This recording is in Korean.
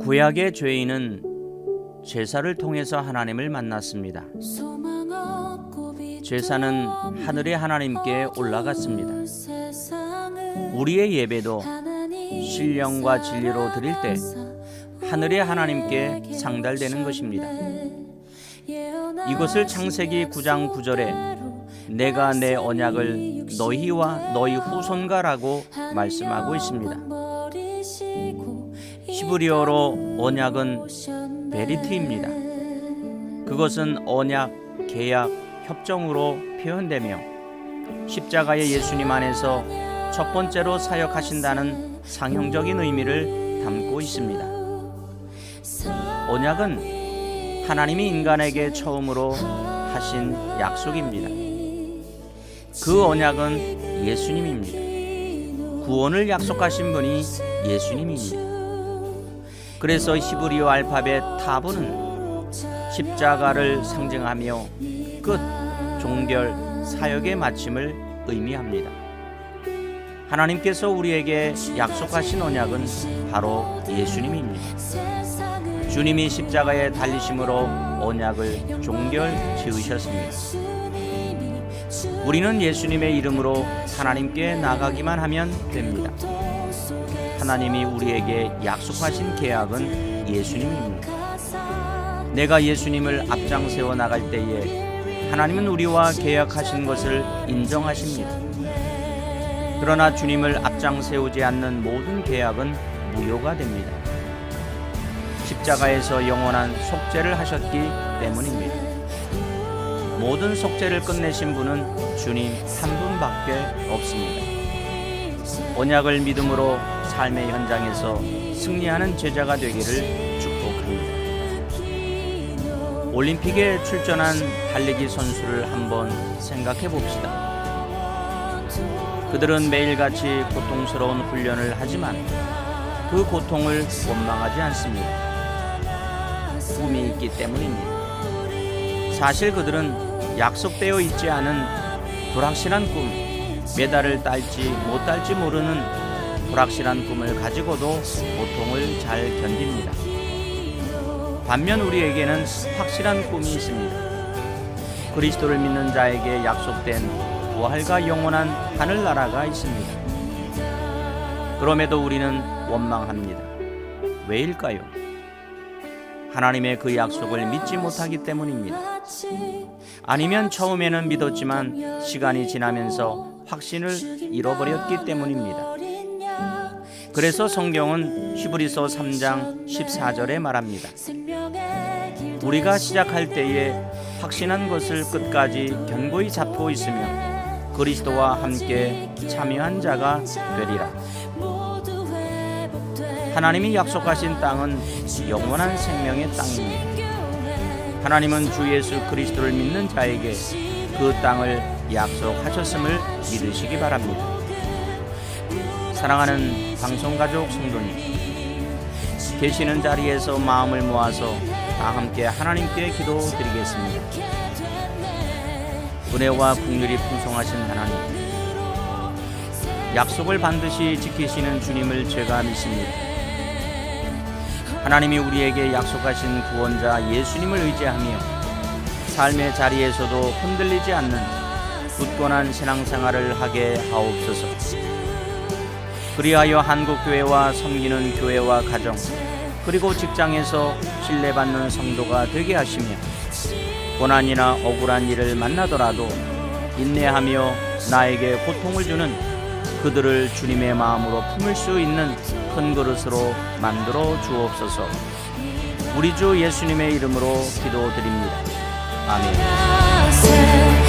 구약의 죄인은 제사를 통해서 하나님을 만났습니다. 제사는 하늘의 하나님께 올라갔습니다. 우리의 예배도 신령과 진리로 드릴 때 하늘의 하나님께 상달되는 것입니다. 이것을 창세기 9장 9절에 내가 내 언약을 너희와 너희 후손가라고 말씀하고 있습니다. 히브리어로 언약은 베리트입니다. 그것은 언약, 계약, 협정으로 표현되며 십자가의 예수님 안에서 첫 번째로 사역하신다는 상형적인 의미를 담고 있습니다. 언약은 하나님이 인간에게 처음으로 하신 약속입니다. 그 언약은 예수님입니다. 구원을 약속하신 분이 예수님입니다. 그래서 히브리어 알파벳 타브는 십자가를 상징하며 끝, 종결, 사역의 마침을 의미합니다. 하나님께서 우리에게 약속하신 언약은 바로 예수님입니다. 주님이 십자가에 달리심으로 언약을 종결 지으셨습니다. 우리는 예수님의 이름으로 하나님께 나가기만 하면 됩니다. 하나님이 우리에게 약속하신 계약은 예수님입니다. 내가 예수님을 앞장 세워 나갈 때에 하나님은 우리와 계약하신 것을 인정하십니다. 그러나 주님을 앞장 세우지 않는 모든 계약은 무효가 됩니다. 십자가에서 영원한 속죄를 하셨기 때문입니다. 모든 속죄를 끝내신 분은 주님 한 분밖에 없습니다. 언약을 믿음으로 삶의 현장에서 승리하는 제자가 되기를 축복합니다. 올림픽에 출전한 달리기 선수를 한번 생각해 봅시다. 그들은 매일같이 고통스러운 훈련을 하지만 그 고통을 원망하지 않습니다. 꿈이 있기 때문입니다. 사실 그들은 약속되어 있지 않은 불확실한 꿈, 메달을 딸지 못 딸지 모르는 불확실한 꿈을 가지고도 고통을 잘 견딥니다. 반면 우리에게는 확실한 꿈이 있습니다. 그리스도를 믿는 자에게 약속된 부활과 영원한 하늘나라가 있습니다. 그럼에도 우리는 원망합니다. 왜일까요? 하나님의 그 약속을 믿지 못하기 때문입니다. 아니면 처음에는 믿었지만 시간이 지나면서 확신을 잃어버렸기 때문입니다. 그래서 성경은 히브리서 3장 14절에 말합니다. 우리가 시작할 때에 확신한 것을 끝까지 견고히 잡고 있으며 그리스도와 함께 참여한 자가 되리라. 하나님이 약속하신 땅은 영원한 생명의 땅입니다. 하나님은 주 예수 그리스도를 믿는 자에게 그 땅을 약속하셨음을 믿으시기 바랍니다. 사랑하는 방송가족 성도님, 계시는 자리에서 마음을 모아서 다 함께 하나님께 기도 드리겠습니다. 은혜와 국률이 풍성하신 하나님, 약속을 반드시 지키시는 주님을 제가 믿습니다. 하나님이 우리에게 약속하신 구원자 예수님을 의지하며 삶의 자리에서도 흔들리지 않는 굳건한 신앙생활을 하게 하옵소서. 그리하여 한국교회와 섬기는 교회와 가정 그리고 직장에서 신뢰받는 성도가 되게 하시며 고난이나 억울한 일을 만나더라도 인내하며 나에게 고통을 주는 그들을 주님의 마음으로 품을 수 있는 큰 그릇으로 만들어 주옵소서. 우리 주 예수님의 이름으로 기도드립니다. 아멘.